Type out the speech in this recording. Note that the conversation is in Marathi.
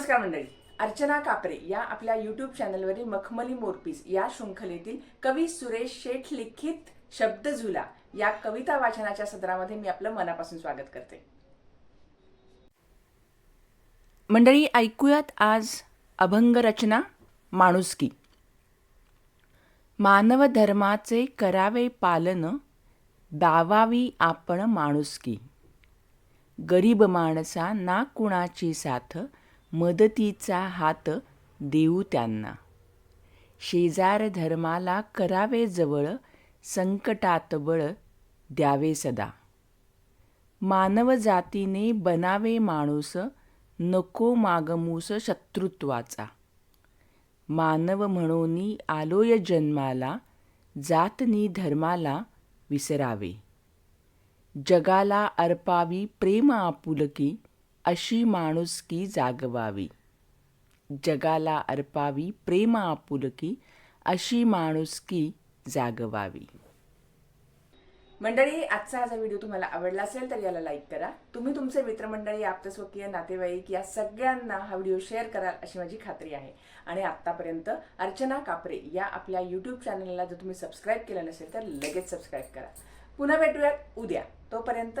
नमस्कार मंडळी. अर्चना कापरे या आपल्या यूट्यूब चॅनलवरील मखमली मोरपीस या शृंखलेतील कवी सुरेश शेठ लिखित शब्द झुला या कविता वाचनाच्या सदरामध्ये मी आपलं मनापासून स्वागत करते. मंडळी ऐकूयात आज अभंग रचना माणुसकी. मानव धर्माचे करावे पालन दावावी आपण माणुसकी. गरीब माणसा ना कुणाची साथ मदतीचा हात देऊ त्यांना. शेजार धर्माला करावे जवळ संकटात बळ द्यावे सदा. मानव जातीने बनावे माणूस नको मागमूस शत्रुत्वाचा. मानव म्हणून आलोय जन्माला जातनी धर्माला विसरावे. जगाला अर्पावी प्रेम आपुलकी अशी माणुसकी जागवावी. जगाला अर्पावी प्रेम आपुलकी अशी माणुसकी जागवावी. मंडळी आजचा हा जर व्हिडिओ तुम्हाला आवडला असेल तर याला लाईक करा. तुम्ही तुमचे मित्रमंडळी आप्तस्वकीय नातेवाईक या सगळ्यांना हा व्हिडिओ शेअर कराल अशी माझी खात्री आहे. आणि आत्तापर्यंत अर्चना कापरे या आपल्या यूट्यूब चॅनलला जर तुम्ही सबस्क्राईब केलं नसेल तर लगेच सबस्क्राईब करा. पुन्हा भेटूयात उद्या. तोपर्यंत